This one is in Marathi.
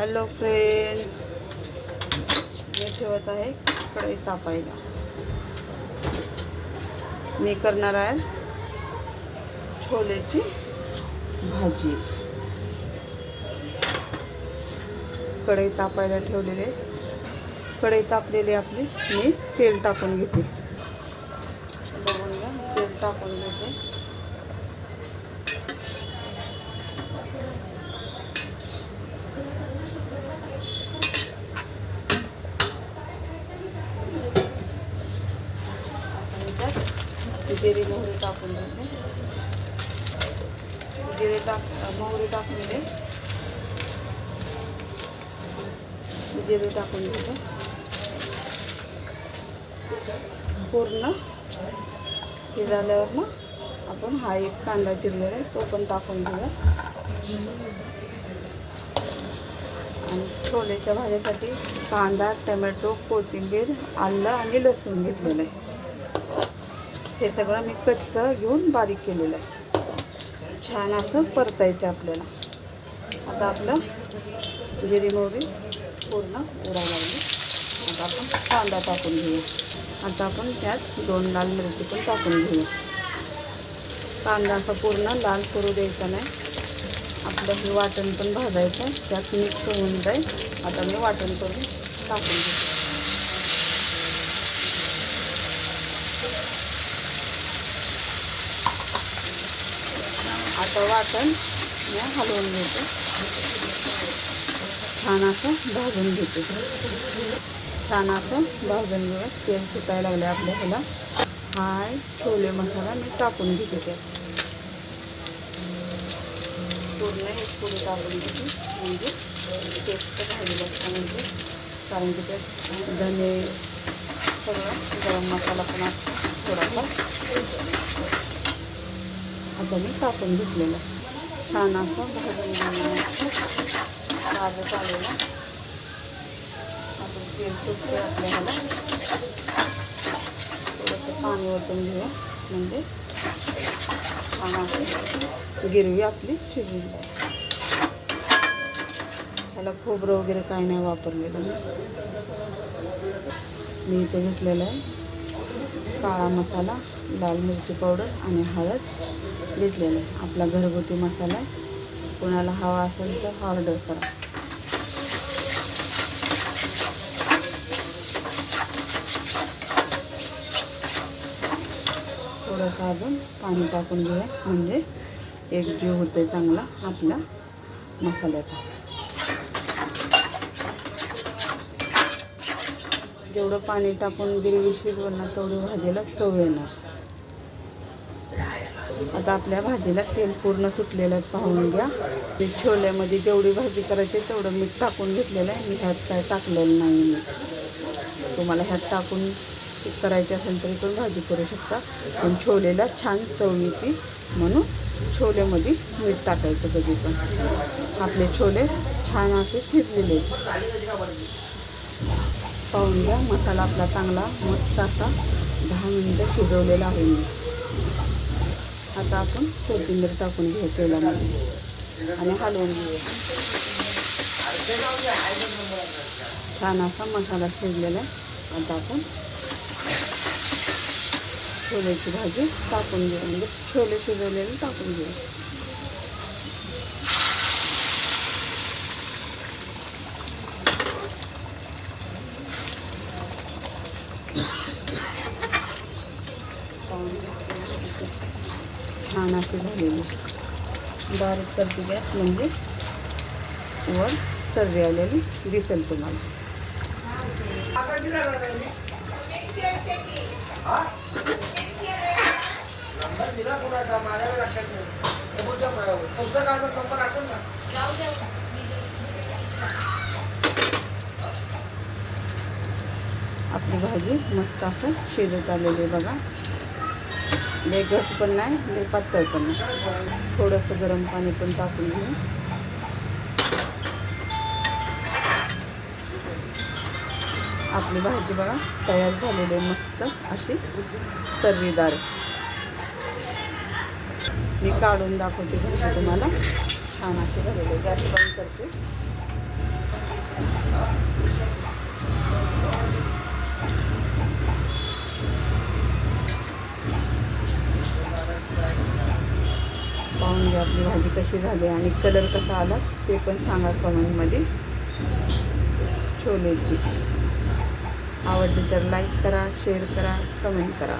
हॅलो फ्रेंड मी ठेवत आहे कढई तापायला. मी करणार आहे छोलेची भाजी. कढई तापायला ठेवलेले कढई तापलेली आपली मी तेल टाकून घेते बघून घ्या तेल टाकून घेते आणि त्यात जिरे मोहरी टाकून देते. जिरे टाक मोहरी टाकून दे. जिरे टाकून देते. पूर्ण. हे झाल्यावर ना आपण हा एक कांदा चिरलेला आहे तो पण टाकून देऊया. आणि छोलेच्या भाज्यासाठी कांदा टमॅटो कोथिंबीर आलं आणि लसूण घेतलेलं आहे. हे सगळं मी कच्चं घेऊन बारीक केलेलं आहे. छान असं परतायचं आपल्याला. आता आपलं जिरी मोहरी पूर्ण उडायला लागली. आता आपण कांदा टाकून घेऊ आता आपण त्यात दोन लाल मिरची पण टाकून घेऊ कांदा असा पूर्ण लाल करू द्यायचा नाही. आपलं हे वाटण पण भाजायचं आहे. त्यात मिक्स होऊन जाईल. आता मी वाटण करून टाकून घेऊ असं वाटण मी हलवून घेते. छान असं भाजून घेते. छान असं भाजून घेऊन तेल सुटायला लागले आपल्या ह्याला. हाय छोले मसाला मी टाकून घेते त्यात पूर्ण हे पुढे टाकून घेते. म्हणजे टेस्ट भाजी असतं म्हणजे? कारण की त्यात धने सगळं गरम मसाला पण असतो थोडासा. आता मी टाकून घेतलेलं. छान असं भाजून चालेल भाजत आलेलं आपण तेल सुटते आपल्याला. थोडंसं पाणी ओतून घेऊया म्हणजे छान असं गिरवी आपली शिजून जाईल. त्याला खोबरं वगैरे काही नाही वापरलेलं मी. मी इथे घेतलेलं आहे काळा मसाला लाल मिरची पावडर आणि हळद. घेतलेलं आहे. आपला घरगुती मसाला कोणाला हवा असेल तर ऑर्डर करा. थोडंसं अजून पाणी टाकून घेऊया. म्हणजे एक जीव होते चांगला आपला मसाल्याचा. जेवढं पाणी टाकून गिरवी शिजवलं ना तेवढी भाजीला चव येणार. आता आपल्या भाजीला तेल पूर्ण सुटलेलं आहे पाहून घ्या. मी छोल्यामध्ये जेवढी भाजी करायची तेवढं मीठ टाकून घेतलेलं आहे. मी ह्यात काय टाकलेलं नाही मी. तुम्हाला ह्यात टाकून करायची असेल तरी पण भाजी करू शकता. पण छोलेला छान चव येते म्हणून छोलेमध्ये मीठ टाकायचं कधी पण. आपले छोले छान असे शिजलेले पाहून घ्या मसाला आपला चांगला मस्त असा दहा मिनटं शिजवलेला आहे मी. आता आपण कोथिंबीर टाकून घेऊ तेलामध्ये आणि हलवून घेऊया छान असा मसाला शिजलेला आहे आता आपण छोलेची भाजी टाकून घेऊ म्हणजे छोले शिजवलेले टाकून घेऊ छान अशी झालेली बारीक करते गॅस म्हणजे वर तर्री आलेली दिसेल तुम्हाला आपली भाजी मस्त असं शिजत आहे बघा। लय घट पण नाही लय पातळ पण नाही. थोडंसं गरम पाणी पण टाकून घेऊ. आपली भाजी बघा तयार झालेली आहे मस्त अशी तर्रीदार. मी काढून दाखवते भाजी तुम्हाला. छान अशी झालेली गॅस बंद करते. कशी झाली आणि कलर कसा आला ते पण सांगा कमेंटमध्ये. छोलेची आवडली तर लाईक करा शेअर करा कमेंट करा.